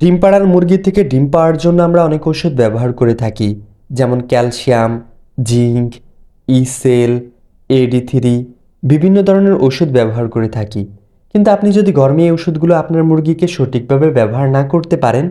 ডিম পাড়ার মুরগি থেকে ডিম পাওয়ার জন্য আমরা অনেক ওষুধ ব্যবহার করে থাকি, যেমন ক্যালসিয়াম, জিঙ্ক, ইসেল এডি থ্রি, বিভিন্ন ধরনের ওষুধ ব্যবহার করে থাকি। কিন্তু আপনি যদি গরমে এই ওষুধগুলো আপনার মুরগিকে সঠিকভাবে ব্যবহার না করতে পারেন,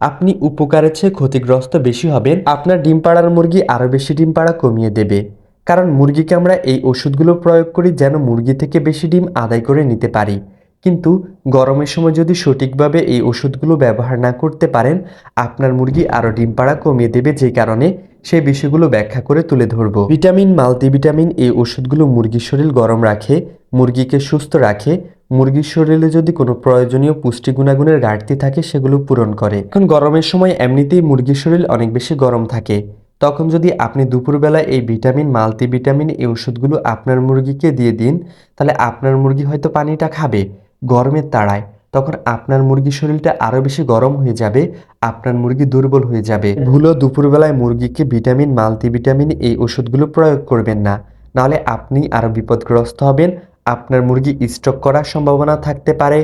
আপনি উপকারের চেয়ে ক্ষতিগ্রস্ত বেশি হবেন, আপনার ডিম পাড়ার মুরগি আরও বেশি ডিম পাড়া কমিয়ে দেবে। কারণ মুরগিকে আমরা এই ওষুধগুলো প্রয়োগ করি যেন মুরগি থেকে বেশি ডিম আদায় করে নিতে পারি। কিন্তু গরমের সময় যদি সঠিকভাবে এই ওষুধগুলো ব্যবহার না করতে পারেন, আপনার মুরগি আরও ডিম পাড়া কমিয়ে দেবে, যে কারণে সেই বিষয়গুলো ব্যাখ্যা করে তুলে ধরব। ভিটামিন, মাল্টিভিটামিন এই ওষুধগুলো মুরগির শরীর গরম রাখে, মুরগিকে সুস্থ রাখে, মুরগির শরীরে যদি কোনো প্রয়োজনীয় পুষ্টি গুণাগুণের ঘাটতি থাকে, সেগুলো পূরণ করে। এখন গরমের সময় এমনিতেই মুরগির শরীর অনেক বেশি গরম থাকে। তখন যদি আপনি দুপুরবেলায় এই ভিটামিন, মাল্টিভিটামিন এই ওষুধগুলো আপনার মুরগিকে দিয়ে দিন, তাহলে আপনার মুরগি হয়তো পানিটা খাবে। গরমের তাড়ায়, তখন আপনার মুরগির শরীরটা আরও বেশি গরম হয়ে যাবে, আপনার মুরগি দুর্বল হয়ে যাবে। ভুলো দুপুরবেলায় মুরগিকে ভিটামিন, মাল্টিভিটামিন এই ওষুধগুলো প্রয়োগ করবেন না। নাহলে আপনি আরও বিপদগ্রস্ত হবেন, আপনার মুরগি স্ট্রোক করার সম্ভাবনা থাকতে পারে।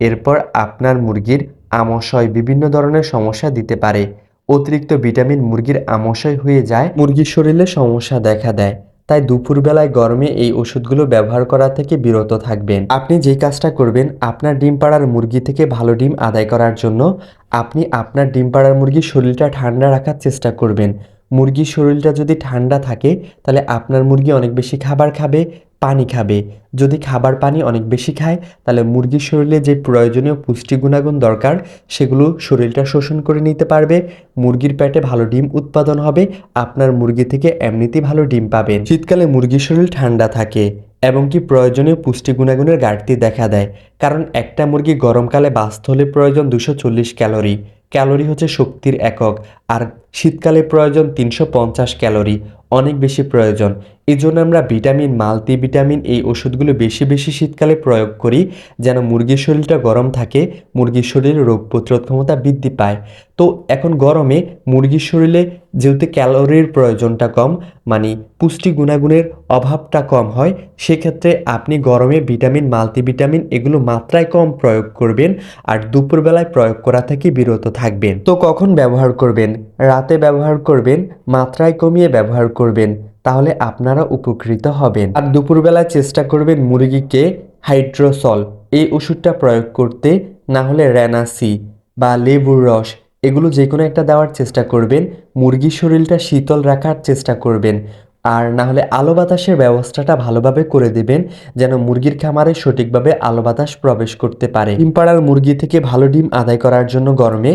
এরপর আপনার মুরগির আমাশয় বিভিন্ন ধরনের সমস্যা দিতে পারে। অতিরিক্ত ভিটামিন মুরগির আমাশয় হয়ে যায়, মুরগির শরীরে সমস্যা দেখা দেয়। তাই দুপুরবেলায় গরমে এই ওষুধগুলো ব্যবহার করা থেকে বিরত থাকবেন। আপনি যে কাজটা করবেন, আপনার ডিম পাড়ার মুরগি থেকে ভালো ডিম আদায় করার জন্য আপনি আপনার ডিম পাড়ার মুরগির শরীরটা ঠান্ডা রাখার চেষ্টা করবেন। মুরগির শরীরটা যদি ঠান্ডা থাকে, তাহলে আপনার মুরগি অনেক বেশি খাবার খাবে পানি খাবে। যদি খাবার পানি অনেক বেশি খায়, তাহলে মুরগির শরীরে যে প্রয়োজনীয় পুষ্টি গুণাগুণ দরকার, সেগুলো শরীরটা শোষণ করে নিতে পারবে। মুরগির পেটে ভালো ডিম উৎপাদন হবে, আপনার মুরগি থেকে এমনিতেই ভালো ডিম পাবেন। শীতকালে মুরগির শরীর ঠান্ডা থাকে, এবং কি প্রয়োজনীয় পুষ্টি গুণাগুণের ঘাটতি দেখা দেয়। কারণ একটা মুরগি গরমকালে বাঁচতে হলে প্রয়োজন দুশো ক্যালোরি। ক্যালোরি হচ্ছে শক্তির একক, আর শীতকালে প্রয়োজন তিনশো পঞ্চাশ ক্যালোরি। অনেক বেশি প্রয়োজন। এই জন্য আমরা ভিটামিন, মাল্টিভিটামিন এই ওষুধগুলো বেশি বেশি শীতকালে প্রয়োগ করি যেন মুরগির শরীরটা গরম থাকে, মুরগির শরীরে রোগ প্রতিরোধ ক্ষমতা বৃদ্ধি পায়। তো এখন গরমে মুরগির শরীরে যেহেতু ক্যালোরির প্রয়োজনটা কম মানে পুষ্টি গুণাগুণের অভাবটা কম হয়, সেক্ষেত্রে আপনি গরমে ভিটামিন, মাল্টিভিটামিন এগুলো মাত্রায় কম প্রয়োগ করবেন আর দুপুরবেলায় প্রয়োগ করা থেকে বিরত থাকবেন। তো কখন ব্যবহার করবেন? রাতে ব্যবহার করবেন, মাত্রায় কমিয়ে ব্যবহার করবেন। তাহলে আপনারা উপকৃত হবেন। আর দুপুরবেলা চেষ্টা করবেন মুরগিকে হাইড্রোসল, এই ওষুধটা প্রয়োগ করতে, না হলে র্যানাসি বা লেবুর রস, এগুলো যে কোনো একটা দেওয়ার চেষ্টা করবেন। মুরগির শরীরটা শীতল রাখার চেষ্টা করবেন। আর না হলে আলো বাতাসের ব্যবস্থাটা ভালোভাবে করে দেবেন, যেন মুরগির খামারে সঠিকভাবে আলো বাতাস প্রবেশ করতে পারে। ডিম পাড়ার মুরগি থেকে ভালো ডিম আদায় করার জন্য গরমে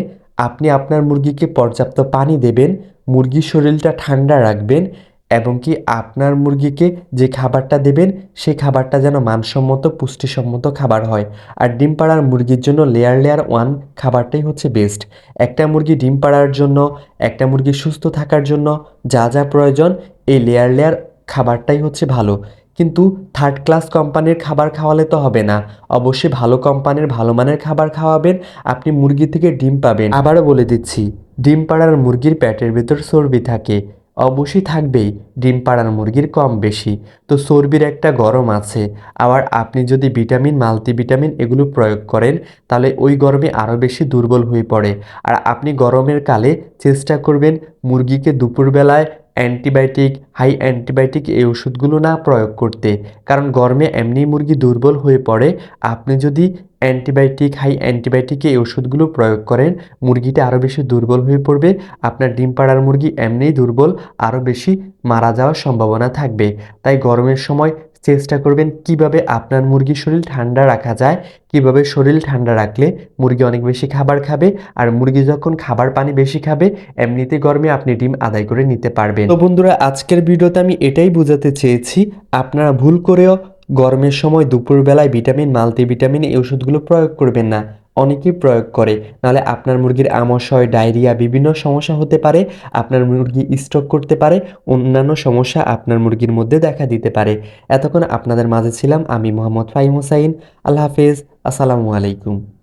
আপনি আপনার মুরগিকে পর্যাপ্ত পানি দেবেন, মুরগির শরীরটা ঠান্ডা রাখবেন এবং কি আপনার মুরগিকে যে খাবারটা দেবেন, সেই খাবারটা যেন মানসম্মত, পুষ্টিসম্মত খাবার হয়। আর ডিম পাড়ার মুরগির জন্য লেয়ার লেয়ার ওয়ান খাবারটাই হচ্ছে বেস্ট একটা মুরগি ডিম পাড়ার জন্য, একটা মুরগি সুস্থ থাকার জন্য যা যা প্রয়োজন, এই লেয়ার লেয়ার খাবারটাই হচ্ছে ভালো। কিন্তু থার্ড ক্লাস কোম্পানির খাবার খাওয়ালে তো হবে না। অবশ্যই ভালো কোম্পানির ভালো মানের খাবার খাওয়াবেন, আপনি মুরগি থেকে ডিম পাবেন। আবারও বলে দিচ্ছি, ডিম পাড়ার মুরগির প্যাটের ভেতর চর্বি থাকে। অবশ্যই থাকবেই, ডিম পাড়ার মুরগির কম বেশি। তো চর্বির একটা গরম আছে। আবার আপনি যদি ভিটামিন, মাল্টিভিটামিন এগুলো প্রয়োগ করেন, তাহলে ওই গরমে আরও বেশি দুর্বল হয়ে পড়ে। আর আপনি গরমের কালে চেষ্টা করবেন মুরগিকে দুপুরবেলায় অ্যান্টিবায়োটিক, হাই অ্যান্টিবায়োটিক এই ওষুধগুলো না প্রয়োগ করতে। কারণ গরমে এমনি মুরগি দুর্বল হয়ে পড়ে। আপনি যদি অ্যান্টিবায়োটিক, হাই অ্যান্টিবায়োটিক এই ওষুধগুলো প্রয়োগ করেন, মুরগিটা আরও বেশি দুর্বল হয়ে পড়বে। আপনার ডিম পাড়ার মুরগি এমনিই দুর্বল আরও বেশি মারা যাওয়ার সম্ভাবনা থাকবে। তাই গরমের সময় চেষ্টা করবেন কীভাবে আপনার মুরগির শরীর ঠান্ডা রাখা যায়, কীভাবে শরীর ঠান্ডা রাখলে মুরগি অনেক বেশি খাবার খাবে আর মুরগি যখন খাবার পানি বেশি খাবে, এমনিতে গরমে আপনি ডিম আদায় করে নিতে পারবেন। তো বন্ধুরা, আজকের ভিডিওতে আমি এটাই বোঝাতে চেয়েছি, আপনারা ভুল করেও গরমের সময় দুপুরবেলায় ভিটামিন, মাল্টিভিটামিন এই ওষুধগুলো প্রয়োগ করবেন না। অনেকেই প্রয়োগ করে। নাহলে আপনার মুরগির আমাশয়, ডায়রিয়া বিভিন্ন সমস্যা হতে পারে, আপনার মুরগি স্ট্রোক করতে পারে, অন্যান্য সমস্যা আপনার মুরগির মধ্যে দেখা দিতে পারে। এতক্ষণ আপনাদের মাঝে ছিলাম আমি মোহাম্মদ ফাহিম হোসাইন। আল্লাহ হাফেজ। আসসালামু আলাইকুম।